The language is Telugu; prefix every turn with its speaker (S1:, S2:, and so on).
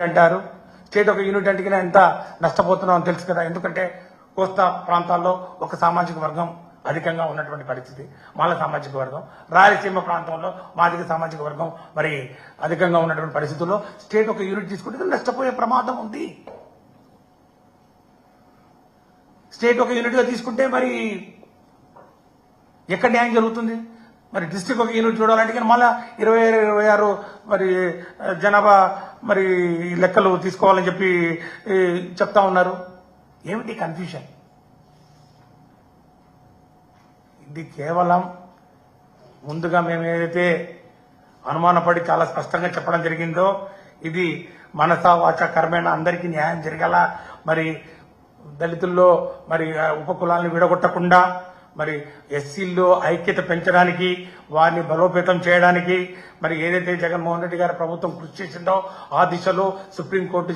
S1: అంటారు. స్టేట్ ఒక యూనిట్ అంటే ఎంత నష్టపోతున్నాం అని తెలుసు కదా. ఎందుకంటే కోస్తా ప్రాంతాల్లో ఒక సామాజిక వర్గం అధికంగా ఉన్నటువంటి పరిస్థితి. మాల సామాజిక వర్గం. రాయలసీమ ప్రాంతంలో మాదిక సామాజిక వర్గం మరి అధికంగా ఉన్నటువంటి పరిస్థితుల్లో స్టేట్ ఒక యూనిట్ తీసుకుంటే నష్టపోయే ప్రమాదం ఉంది. స్టేట్ ఒక యూనిట్గా తీసుకుంటే మరి ఎక్కడ న్యాయం జరుగుతుంది? మరి డిస్టిక్ ఒక యూనిట్ చూడాలంటే కానీ ఇరవై ఆరు ఇరవై ఆరు మరి జనాభా మరి ఈ లెక్కలు తీసుకోవాలని చెప్పి చెప్తా ఉన్నారు. ఏమిటి కన్ఫ్యూషన్ ఇది కేవలం ముందుగా మేము ఏదైతే అనుమానపడి చాలా స్పష్టంగా చెప్పడం జరిగిందో ఇది మనసా వాచ కర్మేణ అందరికీ న్యాయం జరగాల మరి దళితుల్లో మరి ఉపకులాలను విడగొట్టకుండా మరి ఎస్సీల్లో ఐక్యత పెంచడానికి వారిని బలోపేతం చేయడానికి మరి ఏదైతే జగన్మోహన్ రెడ్డి గారి ప్రభుత్వం కృషి చేసిందో ఆ దిశలో సుప్రీంకోర్టు